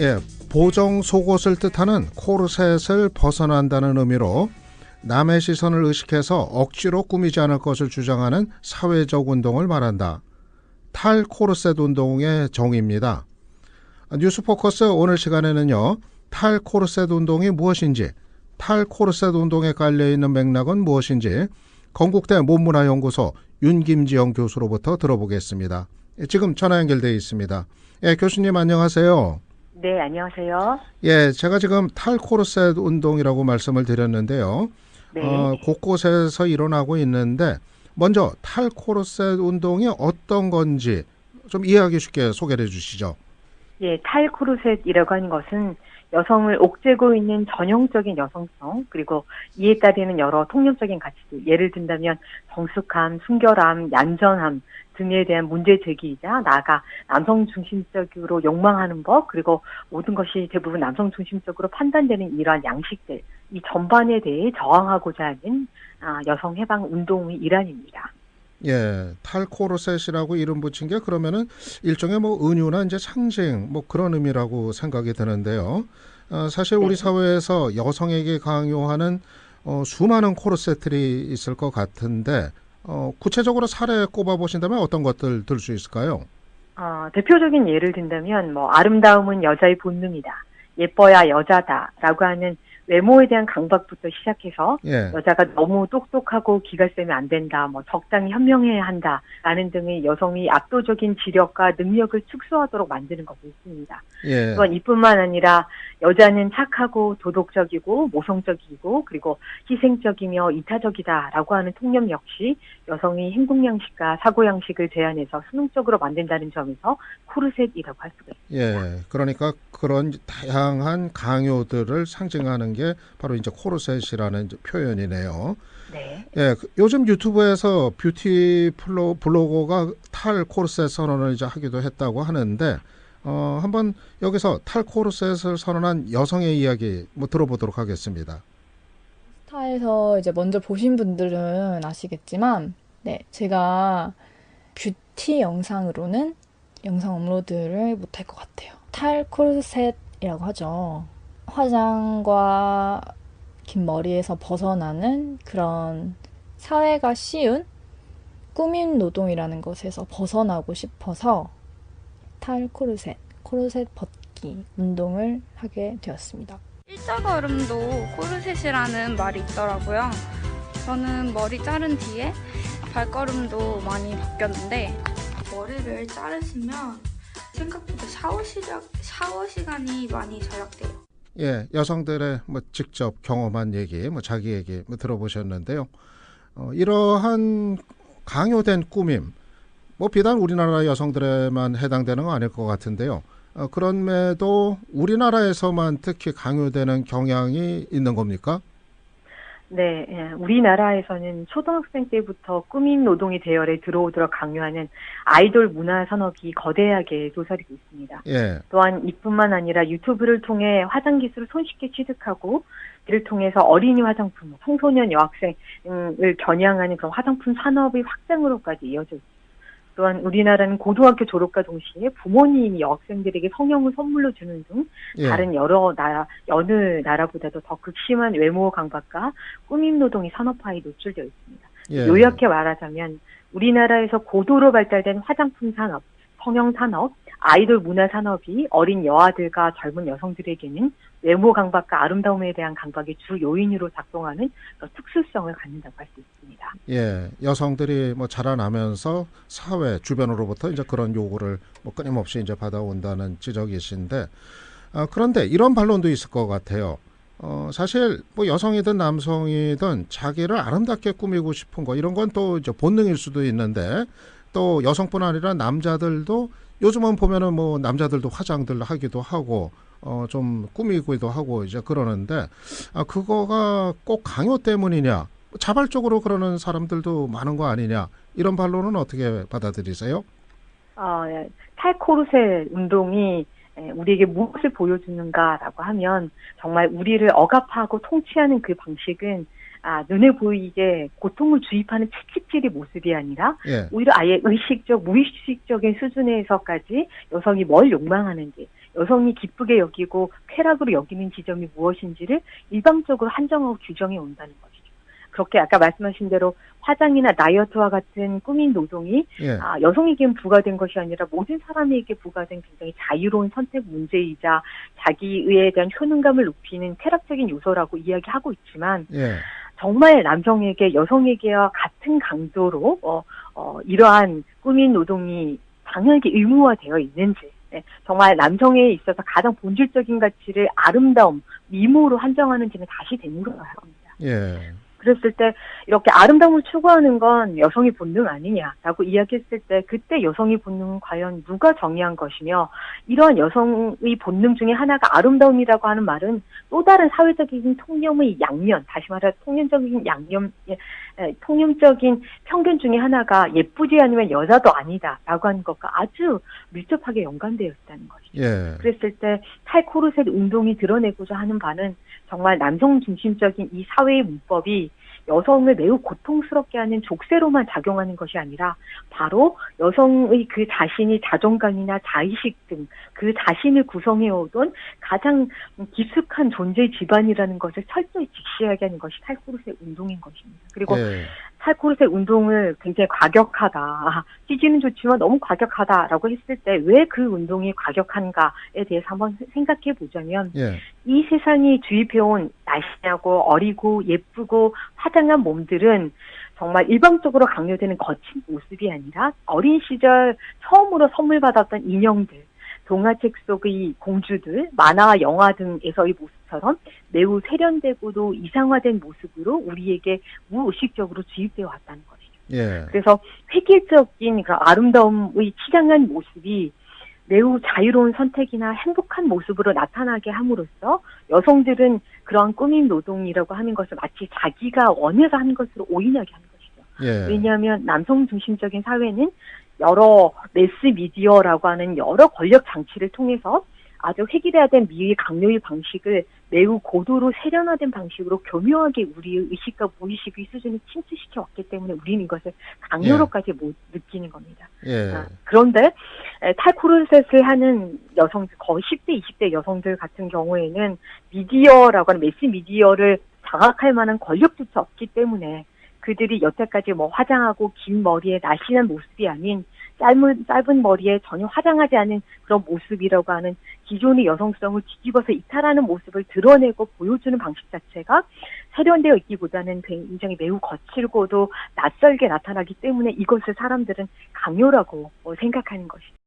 예, 보정 속옷을 뜻하는 코르셋을 벗어난다는 의미로 남의 시선을 의식해서 억지로 꾸미지 않을 것을 주장하는 사회적 운동을 말한다. 탈 코르셋 운동의 정의입니다. 뉴스 포커스 오늘 시간에는요. 탈 코르셋 운동이 무엇인지, 탈 코르셋 운동에 깔려 있는 맥락은 무엇인지 건국대 몸문화연구소 윤김지영 교수로부터 들어보겠습니다. 예, 지금 전화 연결돼 있습니다. 예, 교수님 안녕하세요. 네, 안녕하세요. 예, 제가 지금 탈 코르셋 운동이라고 말씀을 드렸는데요. 네. 어, 곳곳에서 일어나고 있는데 먼저 탈 코르셋 운동이 어떤 건지 좀 이해하기 쉽게 소개를 해 주시죠. 예, 탈코르셋이라고 하는 것은 여성을 옥죄고 있는 전형적인 여성성 그리고 이에 따르는 여러 통념적인 가치들 예를 든다면 성숙함, 순결함, 얀전함 등에 대한 문제 제기이자 나아가 남성 중심적으로 욕망하는 법 그리고 모든 것이 대부분 남성 중심적으로 판단되는 이러한 양식들 이 전반에 대해 저항하고자 하는 아, 여성 해방 운동의 일환입니다. 예, 탈 코르셋이라고 이름 붙인 게 그러면은 일종의 뭐 은유나 이제 상징 뭐 그런 의미라고 생각이 드는데요. 어, 사실 우리 네. 사회에서 여성에게 강요하는 어, 수많은 코르셋들이 있을 것 같은데 어, 구체적으로 사례 꼽아 보신다면 어떤 것들 들 수 있을까요? 어, 대표적인 예를 든다면 뭐 아름다움은 여자의 본능이다. 예뻐야 여자다라고 하는 외모에 대한 강박부터 시작해서 예, 여자가 너무 똑똑하고 기가 세면 안 된다, 뭐 적당히 현명해야 한다 라는 등의 여성이 압도적인 지력과 능력을 축소하도록 만드는 것도 있습니다. 예, 또한 이뿐만 아니라 여자는 착하고 도덕적이고 모성적이고 그리고 희생적이며 이타적이다라고 하는 통념 역시 여성의 행동 양식과 사고 양식을 제한해서 수능적으로 만든다는 점에서 코르셋이라고 할 수가 있습니다. 예. 그러니까 그런 다양한 강요들을 상징하는 게 바로 이제 코르셋이라는 이제 표현이네요. 네. 예, 그 요즘 유튜브에서 뷰티 플로, 블로거가 탈 코르셋 선언을 이제 하기도 했다고 하는데 어, 한번 여기서 탈 코르셋을 선언한 여성의 이야기 뭐 들어보도록 하겠습니다. 스타에서 이제 먼저 보신 분들은 아시겠지만, 네, 제가 뷰티 영상으로는 영상 업로드를 못할 것 같아요. 탈 코르셋이라고 하죠. 화장과 긴 머리에서 벗어나는 그런 사회가 쉬운 꾸민 노동이라는 것에서 벗어나고 싶어서 탈 코르셋, 코르셋 벗기 운동을 하게 되었습니다. 일자 걸음도 코르셋이라는 말이 있더라고요. 저는 머리 자른 뒤에 발걸음도 많이 바뀌었는데 머리를 자르시면 생각보다 샤워 시작 샤워 시간이 많이 절약돼요. 예, 여성들의 뭐 직접 경험한 얘기, 뭐 자기 얘기 뭐 들어보셨는데요. 어, 이러한 강요된 꾸밈, 뭐 비단 우리나라 여성들에만 해당되는 건 아닐 것 같은데요. 어, 그럼에도 우리나라에서만 특히 강요되는 경향이 있는 겁니까? 네, 예, 우리나라에서는 초등학생 때부터 꾸민 노동의 대열에 들어오도록 강요하는 아이돌 문화 산업이 거대하게 도사리고 있습니다. 예, 또한 이뿐만 아니라 유튜브를 통해 화장 기술을 손쉽게 취득하고 이를 통해서 어린이 화장품, 청소년 여학생을 겨냥하는 그런 화장품 산업의 확장으로까지 이어져 있습니다. 또한 우리나라는 고등학교 졸업과 동시에 부모님이 여학생들에게 성형을 선물로 주는 등 예, 다른 여러 나라, 어느 나라보다도 더 극심한 외모 강박과 꾸밈 노동이 산업화에 노출되어 있습니다. 예, 요약해 말하자면 우리나라에서 고도로 발달된 화장품 산업, 성형 산업, 아이돌 문화 산업이 어린 여아들과 젊은 여성들에게는 외모 강박과 아름다움에 대한 강박의 주 요인으로 작동하는 특수성을 갖는다고 할 수 있습니다. 예, 여성들이 뭐 자라나면서 사회 주변으로부터 이제 그런 요구를 뭐 끊임없이 이제 받아온다는 지적이신데, 아, 그런데 이런 반론도 있을 것 같아요. 어, 사실 뭐 여성이든 남성이든 자기를 아름답게 꾸미고 싶은 거 이런 건 또 본능일 수도 있는데 또 여성뿐 아니라 남자들도 요즘은 보면은 뭐 남자들도 화장들 하기도 하고 어, 좀 꾸미기도 하고 이제 그러는데 아, 그거가 꼭 강요 때문이냐? 자발적으로 그러는 사람들도 많은 거 아니냐? 이런 반론은 어떻게 받아들이세요? 어, 예, 탈코르셋 운동이 예, 우리에게 무엇을 보여주는가라고 하면 정말 우리를 억압하고 통치하는 그 방식은 아, 눈에 보이게 고통을 주입하는 채찍질의 모습이 아니라 예, 오히려 아예 의식적, 무의식적인 수준에서까지 여성이 뭘 욕망하는지 여성이 기쁘게 여기고 쾌락으로 여기는 지점이 무엇인지를 일방적으로 한정하고 규정해 온다는 것이죠. 그렇게 아까 말씀하신 대로 화장이나 다이어트와 같은 꾸민 노동이 예. 아, 여성에게는 부과된 것이 아니라 모든 사람에게 부과된 굉장히 자유로운 선택 문제이자 자기에 대한 효능감을 높이는 쾌락적인 요소라고 이야기하고 있지만 예. 정말 남성에게 여성에게와 같은 강도로 어, 어, 이러한 꾸민 노동이 당연하게 의무화되어 있는지 네, 정말 남성에 있어서 가장 본질적인 가치를 아름다움, 미모로 한정하는지는 다시 되물어야 합니다. 예. 그랬을 때 이렇게 아름다움을 추구하는 건 여성의 본능 아니냐라고 이야기했을 때 그때 여성의 본능은 과연 누가 정의한 것이며 이러한 여성의 본능 중에 하나가 아름다움이라고 하는 말은 또 다른 사회적인 통념의 양면 다시 말해 통념적인 양념 예, 에, 통념적인 편견 중에 하나가 예쁘지 않으면 여자도 아니다라고 하는 것과 아주 밀접하게 연관되어 있다는 것이죠. 예. 그랬을 때 탈코르셋 운동이 드러내고자 하는 바는 정말 남성 중심적인 이 사회의 문법이 여성을 매우 고통스럽게 하는 족쇄로만 작용하는 것이 아니라 바로 여성의 그 자신이 자존감이나 자의식 등 그 자신을 구성해 오던 가장 깊숙한 존재의 기반이라는 것을 철저히 직시하게 하는 것이 탈코르셋 운동인 것입니다. 그리고 예. 탈코르셋 운동을 굉장히 과격하다. 취지는 좋지만 너무 과격하다라고 했을 때 왜 그 운동이 과격한가에 대해서 한번 생각해 보자면 예. 이 세상이 주입해온 날씬하고 어리고 예쁘고 화장한 몸들은 정말 일방적으로 강요되는 거친 모습이 아니라 어린 시절 처음으로 선물 받았던 인형들, 동화책 속의 공주들, 만화와 영화 등에서의 모습처럼 매우 세련되고도 이상화된 모습으로 우리에게 무의식적으로 주입되어 왔다는 것이죠. 예. 그래서 획일적인 그 아름다움의 치장한 모습이 매우 자유로운 선택이나 행복한 모습으로 나타나게 함으로써 여성들은 그러한 꾸민 노동이라고 하는 것을 마치 자기가 원해서 하는 것으로 오인하게 하는 것이죠. 예. 왜냐하면 남성 중심적인 사회는 여러 매스 미디어라고 하는 여러 권력 장치를 통해서 아주 획일해야 된 미의 강요의 방식을 매우 고도로 세련화된 방식으로 교묘하게 우리의 의식과 무의식의 수준을 침투시켜 왔기 때문에 우리는 이것을 강요로까지 못 느끼는 겁니다. 예. 아, 그런데 에, 탈코르셋을 하는 여성들 거의 10대, 20대 여성들 같은 경우에는 미디어라고 하는 매스 미디어를 장악할 만한 권력조차 없기 때문에 그들이 여태까지 뭐 화장하고 긴 머리에 날씬한 모습이 아닌 짧은 짧은 머리에 전혀 화장하지 않은 그런 모습이라고 하는 기존의 여성성을 뒤집어서 이탈하는 모습을 드러내고 보여주는 방식 자체가 세련되어 있기보다는 굉장히 매우 거칠고도 낯설게 나타나기 때문에 이것을 사람들은 강요라고 어, 생각하는 것이죠.